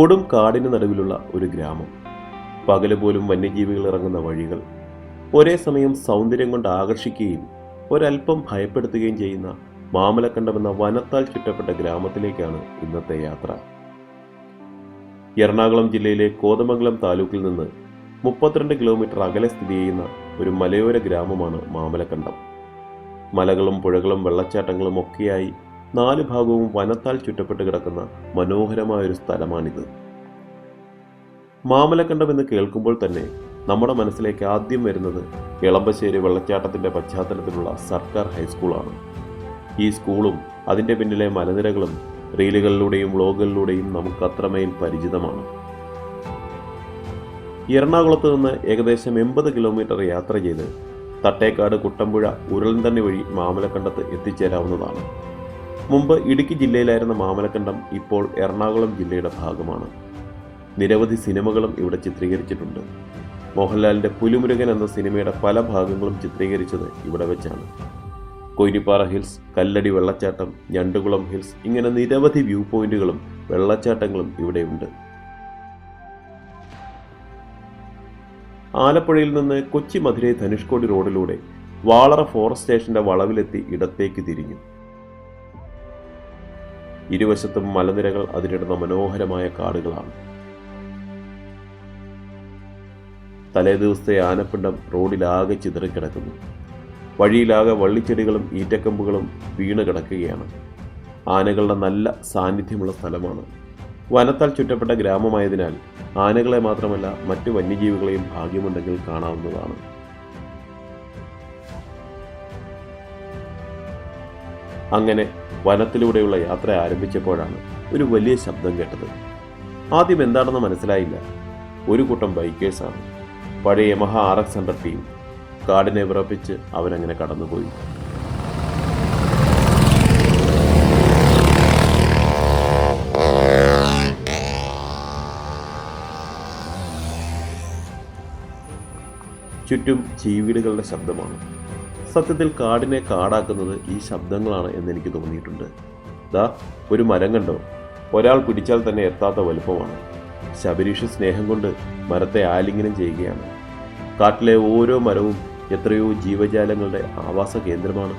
കൊടും കാടിന് നടുവിലുള്ള ഒരു ഗ്രാമം. പകൽ പോലും വന്യജീവികൾ ഇറങ്ങുന്ന വഴികൾ. ഒരേ സമയം സൗന്ദര്യം കൊണ്ട് ആകർഷിക്കുകയും ഒരല്പം ഭയപ്പെടുത്തുകയും ചെയ്യുന്ന മാമലക്കണ്ടം എന്ന വനത്താൽ ചുറ്റപ്പെട്ട ഗ്രാമത്തിലേക്കാണ് ഇന്നത്തെ യാത്ര. എറണാകുളം ജില്ലയിലെ കോതമംഗലം താലൂക്കിൽ നിന്ന് മുപ്പത്തിരണ്ട് കിലോമീറ്റർ അകലെ സ്ഥിതി ചെയ്യുന്ന ഒരു മലയോര ഗ്രാമമാണ് മാമലക്കണ്ടം. മലകളും പുഴകളും വെള്ളച്ചാട്ടങ്ങളും ഒക്കെയായി നാല് ഭാഗവും വനത്താൽ ചുറ്റപ്പെട്ട് കിടക്കുന്ന മനോഹരമായ ഒരു സ്ഥലമാണിത്. മാമലക്കണ്ടം എന്ന് കേൾക്കുമ്പോൾ തന്നെ നമ്മുടെ മനസ്സിലേക്ക് ആദ്യം വരുന്നത് എളമ്പശ്ശേരി വെള്ളച്ചാട്ടത്തിന്റെ പശ്ചാത്തലത്തിലുള്ള സർക്കാർ ഹൈസ്കൂളാണ്. ഈ സ്കൂളും അതിന്റെ പിന്നിലെ മലനിരകളും റീലുകളിലൂടെയും വ്ളോഗുകളിലൂടെയും നമുക്ക് അത്രമേൽ പരിചിതമാണ്. എറണാകുളത്ത് നിന്ന് ഏകദേശം എൺപത് കിലോമീറ്റർ യാത്ര ചെയ്ത് തട്ടേക്കാട് കുട്ടമ്പുഴ ഉരുളൻതണ്ണി വഴി മാമലക്കണ്ടത്ത് എത്തിച്ചേരാവുന്നതാണ്. മുമ്പ് ഇടുക്കി ജില്ലയിലായിരുന്ന മാമലക്കണ്ടം ഇപ്പോൾ എറണാകുളം ജില്ലയുടെ ഭാഗമാണ്. നിരവധി സിനിമകളും ഇവിടെ ചിത്രീകരിച്ചിട്ടുണ്ട്. മോഹൻലാലിന്റെ പുലിമുരുകൻ എന്ന സിനിമയുടെ പല ഭാഗങ്ങളും ചിത്രീകരിച്ചത് ഇവിടെ വെച്ചാണ്. കൊയ്നിപ്പാറ ഹിൽസ് കല്ലടി വെള്ളച്ചാട്ടം ഞണ്ടുകുളം ഹിൽസ് ഇങ്ങനെ നിരവധി വ്യൂ പോയിന്റുകളും വെള്ളച്ചാട്ടങ്ങളും ഇവിടെയുണ്ട് ആലപ്പുഴയിൽ നിന്ന് കൊച്ചി മധുരൈ ധനുഷ്കോടി റോഡിലൂടെ വാളറ ഫോറസ്റ്റ് സ്റ്റേഷന്റെ വളവിലെത്തി ഇടത്തേക്ക് തിരിഞ്ഞു. ഇരുവശത്തും മലനിരകൾ അതിരിടുന്ന മനോഹരമായ കാടുകളാണ്. തലേ ദിവസത്തെ ആനപ്പിണ്ടം റോഡിലാകെ ചിതറിക്കിടക്കുന്നു. വഴിയിലാകെ വള്ളിച്ചെടികളും ഈറ്റക്കമ്പുകളും വീണ് കിടക്കുകയാണ്. ആനകളുടെ നല്ല സാന്നിധ്യമുള്ള സ്ഥലമാണ്. വനത്താൽ ചുറ്റപ്പെട്ട ഗ്രാമമായതിനാൽ ആനകളെ മാത്രമല്ല മറ്റു വന്യജീവികളെയും ഭാഗ്യമുണ്ടെങ്കിൽ കാണാവുന്നതാണ്. അങ്ങനെ വനത്തിലൂടെയുള്ള യാത്ര ആരംഭിച്ചപ്പോഴാണ് ഒരു വലിയ ശബ്ദം കേട്ടത്. ആദ്യം എന്താണെന്ന് മനസ്സിലായില്ല. ഒരു കൂട്ടം ബൈക്കേഴ്സാണ്. പഴയ Yamaha R X hundred team കാടിനെ വിറപ്പിച്ച് അവനങ്ങനെ കടന്നുപോയി. ചുറ്റും ചീവീടുകളുടെ ശബ്ദമാണ്. സത്യത്തിൽ കാടിനെ കാടാക്കുന്നത് ഈ ശബ്ദങ്ങളാണ് എന്നെനിക്ക് തോന്നിയിട്ടുണ്ട്. ദാ ഒരു മരം കണ്ടോ? ഒരാൾ പിടിച്ചാൽ തന്നെ എത്താത്ത വലുപ്പമാണ്. ശബരീഷ് സ്നേഹം കൊണ്ട് മരത്തെ ആലിംഗനം ചെയ്യുകയാണ്. കാട്ടിലെ ഓരോ മരവും എത്രയോ ജീവജാലങ്ങളുടെ ആവാസ കേന്ദ്രമാണ്.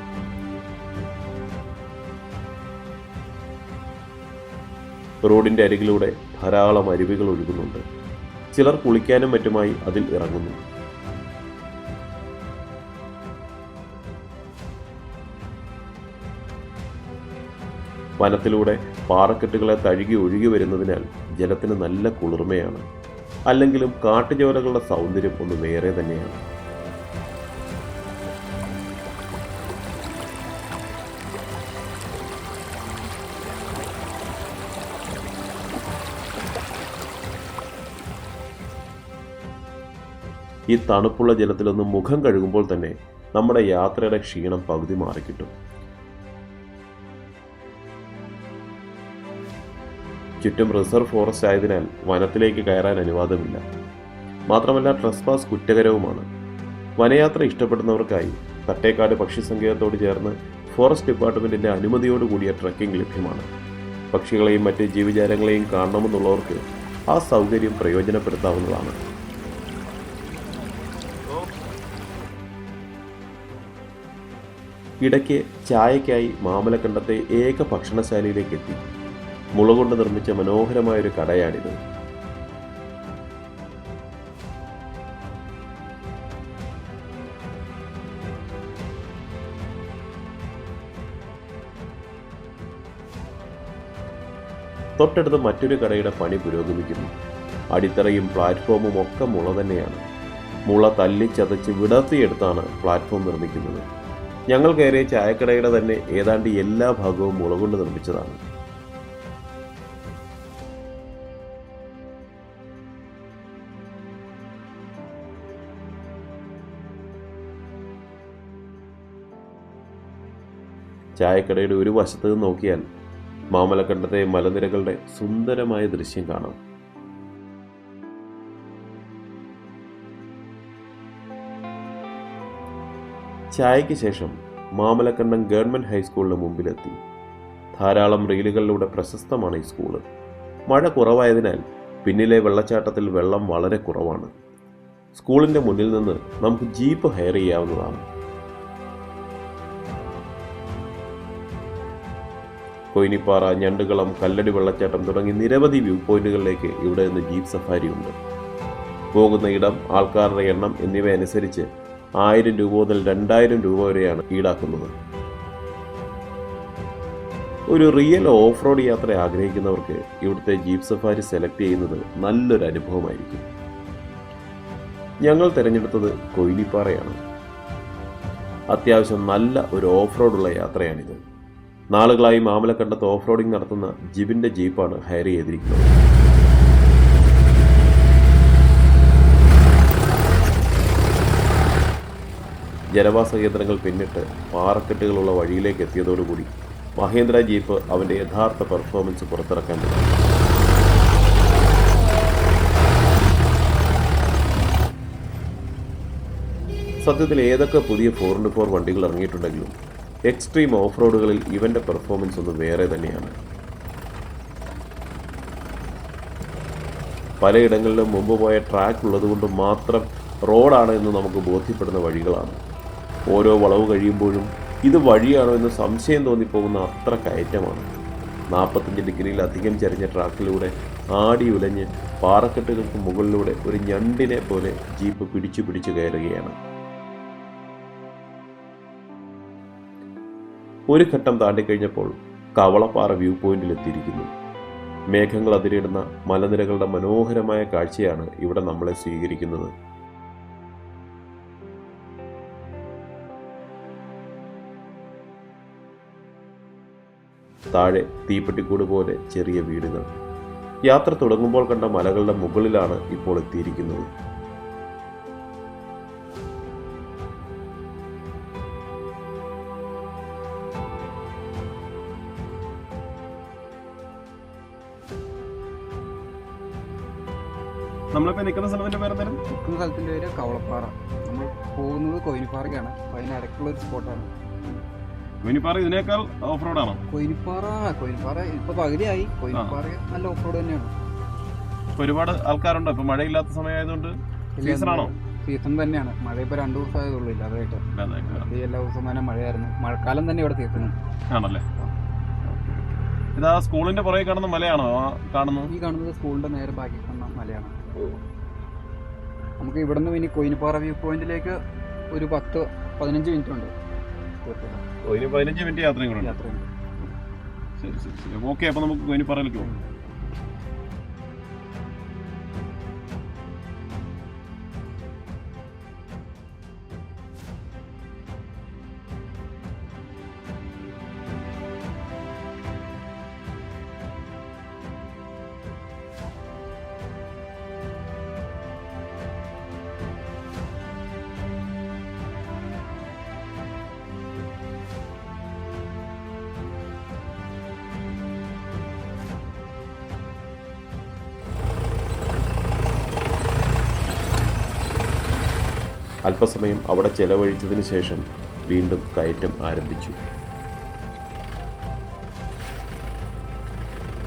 റോഡിന്റെ അരികിലൂടെ ധാരാളം അരുവികൾ ഒഴുകുന്നുണ്ട്. ചിലർ കുളിക്കാനും മറ്റുമായി അതിൽ ഇറങ്ങുന്നു. വനത്തിലൂടെ പാറക്കെട്ടുകളെ തഴുകി ഒഴുകി വരുന്നതിനാൽ ജലത്തിന് നല്ല കുളിർമയാണ്. അല്ലെങ്കിലും കാട്ടുചോലകളുടെ സൗന്ദര്യം ഒന്ന് വേറെ തന്നെയാണ്. ഈ തണുപ്പുള്ള ജലത്തിലൊന്ന് മുഖം കഴുകുമ്പോൾ തന്നെ നമ്മുടെ യാത്രയുടെ ക്ഷീണം പകുതി മാറിക്കിട്ടും. ചുറ്റും റിസർവ് ഫോറസ്റ്റ് ആയതിനാൽ വനത്തിലേക്ക് കയറാൻ അനുവാദമില്ല. മാത്രമല്ല ട്രസ്പാസ് കുറ്റകരവുമാണ്. വനയാത്ര ഇഷ്ടപ്പെടുന്നവർക്കായി തട്ടേക്കാട് പക്ഷി സങ്കേതത്തോട് ചേർന്ന് ഫോറസ്റ്റ് ഡിപ്പാർട്ട്മെന്റിന്റെ അനുമതിയോടുകൂടിയ ട്രക്കിംഗ് ലഭ്യമാണ്. പക്ഷികളെയും മറ്റ് ജീവജാലങ്ങളെയും കാണണമെന്നുള്ളവർക്ക് ആ സൗകര്യം പ്രയോജനപ്പെടുത്താവുന്നതാണ്. ഇടയ്ക്ക് ചായയ്ക്കായി മാമലക്കണ്ടത്തെ ഏക ഭക്ഷണശാലയിലേക്ക് എത്തി. മുള കൊണ്ട് നിർമ്മിച്ച മനോഹരമായ ഒരു കടയാണിത്. തൊട്ടടുത്ത് മറ്റൊരു കടയുടെ പണി പുരോഗമിക്കുന്നു. അടിത്തറയും പ്ലാറ്റ്ഫോമും ഒക്കെ മുള തന്നെയാണ്. മുള തല്ലി ചതച്ച് വിടർത്തിയെടുത്താണ് പ്ലാറ്റ്ഫോം നിർമ്മിക്കുന്നത്. ഞങ്ങൾ കയറിയ ചായക്കടയുടെ തന്നെ ഏതാണ്ട് എല്ലാ ഭാഗവും മുള കൊണ്ട് നിർമ്മിച്ചതാണ്. ചായക്കടയുടെ ഒരു വശത്ത് നിന്ന് നോക്കിയാൽ മാമലക്കണ്ടത്തെ മലനിരകളുടെ സുന്ദരമായ ദൃശ്യം കാണാം. ചായയ്ക്ക് ശേഷം മാമലക്കണ്ടം ഗവൺമെന്റ് ഹൈസ്കൂളിന് മുമ്പിലെത്തി. ധാരാളം റീലുകളിലൂടെ പ്രശസ്തമാണ് ഈ സ്കൂൾ. മഴ കുറവായതിനാൽ പിന്നിലെ വെള്ളച്ചാട്ടത്തിൽ വെള്ളം വളരെ കുറവാണ്. സ്കൂളിന്റെ മുന്നിൽ നിന്ന് നമുക്ക് ജീപ്പ് ഹയർ ചെയ്യാവുന്നതാണ്. കൊയിനിപ്പാറ ഞണ്ടുകളം കല്ലടി വെള്ളച്ചാട്ടം തുടങ്ങി നിരവധി വ്യൂ പോയിന്റുകളിലേക്ക് ഇവിടെ നിന്ന് ജീപ്പ് സഫാരി ഉണ്ട്. പോകുന്ന ഇടം ആൾക്കാരുടെ എണ്ണം എന്നിവ അനുസരിച്ച് ആയിരം രൂപ മുതൽ രണ്ടായിരം രൂപ വരെയാണ് ഈടാക്കുന്നത്. ഒരു റിയൽ ഓഫ് റോഡ് യാത്ര ആഗ്രഹിക്കുന്നവർക്ക് ഇവിടുത്തെ ജീപ്പ് സഫാരി സെലക്ട് ചെയ്യുന്നത് നല്ലൊരു അനുഭവമായിരിക്കും. ഞങ്ങൾ തിരഞ്ഞെടുത്തത് കൊയിലിപ്പാറയാണ് അത്യാവശ്യം നല്ല ഒരു ഓഫ് റോഡുള്ള യാത്രയാണിത്. നാളുകളായി മാമലക്കണ്ടത്ത് ഓഫ് റോഡിംഗ് നടത്തുന്ന ജിബിന്റെ ജീപ്പാണ് ഹയർ ചെയ്തിരിക്കുന്നത്. ജനവാസ കേന്ദ്രങ്ങൾ പിന്നിട്ട് പാറക്കെട്ടുകളുള്ള വഴിയിലേക്ക് എത്തിയതോടുകൂടി മഹേന്ദ്ര ജീപ്പ് അവന്റെ യഥാർത്ഥ പെർഫോമൻസ് പുറത്തിറക്കാൻ തുടങ്ങി. സത്യത്തിൽ ഏതൊക്കെ പുതിയ ഫോർ ഇന്റു ഫോർ വണ്ടികൾ ഇറങ്ങിയിട്ടുണ്ടെങ്കിലും എക്സ്ട്രീം ഓഫ് റോഡുകളിൽ ഇവന്റെ പെർഫോമൻസ് ഒന്ന് വേറെ തന്നെയാണ്. പലയിടങ്ങളിലും മുമ്പ് പോയ ട്രാക്ക് ഉള്ളതുകൊണ്ട് മാത്രം റോഡാണ് എന്ന് നമുക്ക് ബോധ്യപ്പെടുന്ന വഴികളാണ്. ഓരോ വളവ് കഴിയുമ്പോഴും ഇത് വഴിയാണോ എന്ന് സംശയം തോന്നിപ്പോകുന്ന അത്ര കയറ്റമാണ്. നാൽപ്പത്തഞ്ച് ഡിഗ്രിയിലധികം ചരിഞ്ഞ ട്രാക്കിലൂടെ ആടി ഉലഞ്ഞ് പാറക്കെട്ടുകൾക്ക് മുകളിലൂടെ ഒരു ഞണ്ടിനെ പോലെ ജീപ്പ് പിടിച്ചു പിടിച്ചു കയറുകയാണ്. ഒരു ഘട്ടം താണ്ടിക്കഴിഞ്ഞപ്പോൾ കവളപ്പാറ വ്യൂ പോയിന്റിൽ എത്തിയിരിക്കുന്നു. മേഘങ്ങൾ അതിരിടുന്ന മലനിരകളുടെ മനോഹരമായ കാഴ്ചയാണ് ഇവിടെ നമ്മളെ സ്വീകരിക്കുന്നത്. താഴെ തീപ്പെട്ടിക്കൂട് പോലെ ചെറിയ വീടുകൾ. യാത്ര തുടങ്ങുമ്പോൾ കണ്ട മലകളുടെ മുകളിലാണ് ഇപ്പോൾ എത്തിയിരിക്കുന്നത്. നമ്മളിപ്പോ നിൽക്കുന്ന സ്ഥലത്തിന്റെ പേരെന്തായാലും നിൽക്കുന്ന സ്ഥലത്തിന്റെ പേര് കവളപ്പാറ. നമ്മൾ പോകുന്നത് കൊയിനിപ്പാറയ്ക്കാണ്. അപ്പോൾ അതിനടക്കുള്ള ഒരു സ്പോട്ടാണ്. കോയിനിപ്പാറ ഇതിനേക്കാൾ ഓഫ് റോഡ് ആണോ കൊയിനിപ്പാറ കൊയിനിപ്പാറ ഇപ്പോൾ പകുതിയായി. കൊയിനിപ്പാറ നല്ല ഓഫ് റോഡ് തന്നെയാണ്. ഇപ്പൊ ഒരുപാട് ആൾക്കാരുണ്ടോ. ഇപ്പൊ മഴയില്ലാത്ത സമയമായതുകൊണ്ട് സീസണാണോ സീസൺ തന്നെയാണ്. മഴ ഇപ്പൊ രണ്ടു ദിവസം ആയതുള്ളൂ ഇല്ലാതായിട്ട് എല്ലാ ദിവസവും തന്നെ മഴയായിരുന്നു. മഴക്കാലം തന്നെ ഇവിടെ സീസൺ ആണല്ലേ? ഇതാ സ്കൂളിന്റെ പുറകെ കാണുന്ന മലയാണോ? കാണുന്നു കാണുന്നത്? ഈ കാണുന്നത് സ്കൂളിന്റെ നേരെ ബാക്കി കാണുന്ന മലയാണ്. നമുക്ക് ഇവിടുന്ന് ഇനി കൊയിനിപ്പാറ വ്യൂ പോയിന്റിലേക്ക് ഒരു പത്ത് പതിനഞ്ച് മിനിറ്റ് ഉണ്ട്. പതിനഞ്ച് മിനിറ്റ് യാത്ര കൂടെ യാത്രയുണ്ട് ശരി ശരി ശരി. ഓക്കെ അപ്പൊ നമുക്ക് കൊയിനിപ്പാറയിലേക്ക് പോകാം. അല്പസമയം അവിടെ ചെലവഴിച്ചതിന് ശേഷം വീണ്ടും കയറ്റം ആരംഭിച്ചു.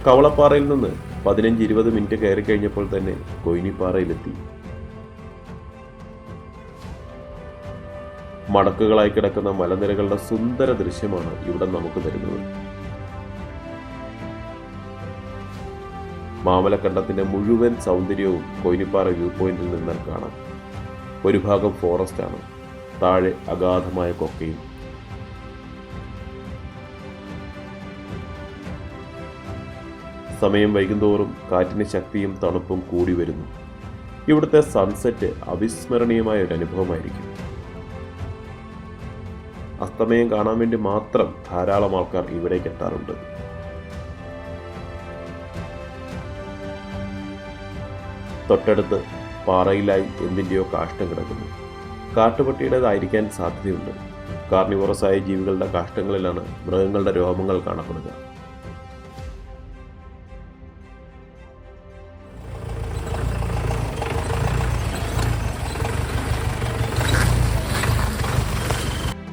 കവളപ്പാറയിൽ നിന്ന് പതിനഞ്ച് ഇരുപത് മിനിറ്റ് കയറി കഴിഞ്ഞപ്പോൾ തന്നെ കൊയിനിപ്പാറയിലെത്തി. മടക്കുകളായി കിടക്കുന്ന മലനിരകളുടെ സുന്ദര ദൃശ്യമാണ് ഇവിടെ നമുക്ക് തരുന്നത്. മാമലക്കണ്ടത്തിന്റെ മുഴുവൻ സൗന്ദര്യവും കൊയിനിപ്പാറ വ്യൂ പോയിന്റിൽ നിന്ന് കാണാം. ഒരു ഭാഗം ഫോറസ്റ്റാണ് താഴെ അഗാധമായ കൊക്കയും. സമയം വൈകുന്തോറും കാറ്റിന് ശക്തിയും തണുപ്പും കൂടി വരുന്നു. ഇവിടുത്തെ സൺസെറ്റ് അവിസ്മരണീയമായ ഒരു അനുഭവമായിരിക്കും. അസ്തമയം കാണാൻ വേണ്ടി മാത്രം ധാരാളം ആൾക്കാർ ഇവിടേക്ക് എത്താറുണ്ട്. തൊട്ടടുത്ത് പാറയിലായി എന്തിന്റെയോ കാഷ്ടം കിടക്കുന്നു. കാട്ടുപട്ടിയുടേതായിരിക്കാൻ സാധ്യതയുണ്ട്. കാർണിവോറസായ ജീവികളുടെ കാഷ്ടങ്ങളിലാണ് മൃഗങ്ങളുടെ രോമങ്ങൾ കാണപ്പെടുക.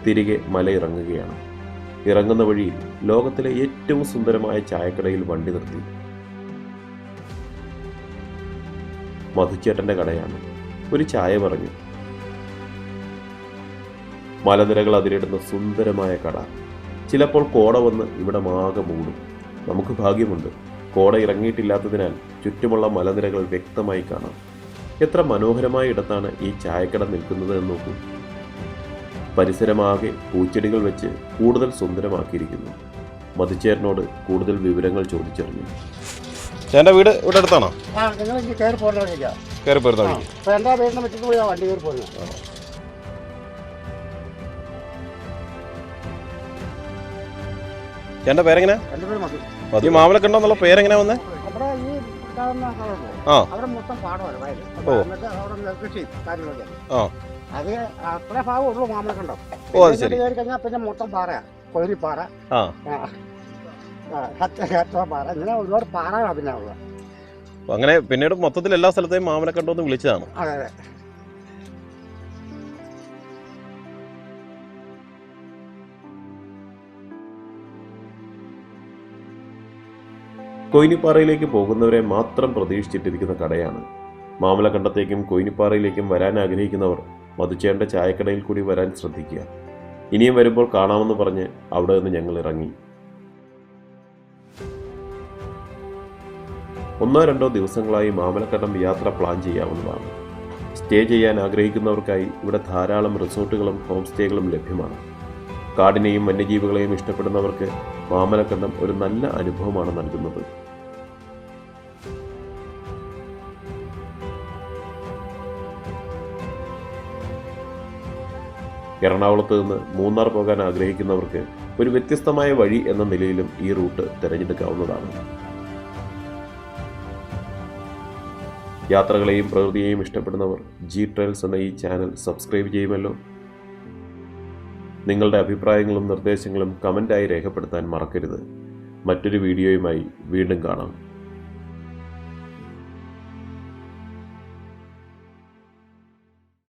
തിരികെ മലയിറങ്ങുകയാണ് ഇറങ്ങുന്ന വഴിയിൽ ലോകത്തിലെ ഏറ്റവും സുന്ദരമായ ചായക്കടയിൽ വണ്ടി നിർത്തി. മധുച്ചേട്ടന്റെ കടയാണ്. ഒരു ചായ പറഞ്ഞു. മലനിരകൾ അതിരിടുന്ന സുന്ദരമായ കട. ചിലപ്പോൾ കോട വന്ന് ഇവിടെ മാകെ മൂടും. നമുക്ക് ഭാഗ്യമുണ്ട്. കോട ഇറങ്ങിയിട്ടില്ലാത്തതിനാൽ ചുറ്റുമുള്ള മലനിരകൾ വ്യക്തമായി കാണാം. എത്ര മനോഹരമായ ഇടത്താണ് ഈ ചായക്കട നിൽക്കുന്നത് എന്ന് നോക്കൂ. പരിസരമാകെ പൂച്ചെടികൾ വെച്ച് കൂടുതൽ സുന്ദരമാക്കിയിരിക്കുന്നു. മധുച്ചേരനോട് കൂടുതൽ വിവരങ്ങൾ ചോദിച്ചറിഞ്ഞു. ചേട്ടന്റെ വീട് ഇവിടെ അടുത്താണോ? ആ നിങ്ങൾ കയറി പോരുന്ന എന്റെ മുറ്റത്ത് പോയാ വണ്ടി കയറി പോകുന്നത് ചേട്ടന്റെ പേരെങ്ങനെ? എന്റെ പേര് മതി ഈ ഉണ്ടോന്നുള്ള എന്നുള്ള പേരെങ്ങനെ വന്നേ? ഈ ഉണ്ടാകുന്ന സ്ഥലമുണ്ടോ ആ. അവിടെ മൊത്തം പാടമാണ് വയൽ. ഓ. എന്നിട്ട് അവിടെ നെൽകൃഷി കാര്യങ്ങളൊക്കെ. ആ. അത് അത്ര ഭാഗം ഉള്ളൂ മാമലക്കണ്ടം ഓ അത് ശരി. കയറി കഴിഞ്ഞാൽ പിന്നെ മൊത്തം പാറയാ. കൊയിലിപ്പാറ ആ. പാറ. ഇങ്ങനെ ഒരുപാട് പാറകളാണ് പിന്നെ ഉള്ളത്. അപ്പൊ അങ്ങനെ പിന്നീട് മൊത്തത്തിൽ എല്ലാ സ്ഥലത്തെയും മാമലക്കണ്ടം എന്ന് വിളിച്ചതാണ്. അതെ അതെ. കൊയിനിപ്പാറയിലേക്ക് പോകുന്നവരെ മാത്രം പ്രതീക്ഷിച്ചിട്ടിരിക്കുന്ന കടയാണ്. മാമലക്കണ്ടത്തേക്കും കൊയിനിപ്പാറയിലേക്കും വരാൻ ആഗ്രഹിക്കുന്നവർ മധുച്ചേണ്ട ചായക്കടയിൽ കൂടി വരാൻ ശ്രദ്ധിക്കുക. ഇനിയും വരുമ്പോൾ കാണാമെന്ന് പറഞ്ഞ് അവിടെ നിന്ന് ഞങ്ങൾ ഇറങ്ങി. ഒന്നോ രണ്ടോ ദിവസങ്ങളായി മാമലക്കണ്ടം യാത്ര പ്ലാൻ ചെയ്യാവുന്നതാണ്. സ്റ്റേ ചെയ്യാൻ ആഗ്രഹിക്കുന്നവർക്കായി ഇവിടെ ധാരാളം റിസോർട്ടുകളും ഹോം സ്റ്റേകളും ലഭ്യമാണ്. കാടിനെയും വന്യജീവികളെയും ഇഷ്ടപ്പെടുന്നവർക്ക് മാമലക്കണ്ടം ഒരു നല്ല അനുഭവമാണ് നൽകുന്നത്. എറണാകുളത്ത് നിന്ന് മൂന്നാർ പോകാൻ ആഗ്രഹിക്കുന്നവർക്ക് ഒരു വ്യത്യസ്തമായ വഴി എന്ന നിലയിലും ഈ റൂട്ട് തിരഞ്ഞെടുക്കാവുന്നതാണ്. യാത്രകളെയും പ്രകൃതിയെയും ഇഷ്ടപ്പെടുന്നവർ ജി ട്രയൽസ് എന്ന ഈ ചാനൽ സബ്സ്ക്രൈബ് ചെയ്യുമല്ലോ. നിങ്ങളുടെ അഭിപ്രായങ്ങളും നിർദ്ദേശങ്ങളും കമന്റായി രേഖപ്പെടുത്താൻ മറക്കരുത്. മറ്റൊരു വീഡിയോയുമായി വീണ്ടും കാണാം.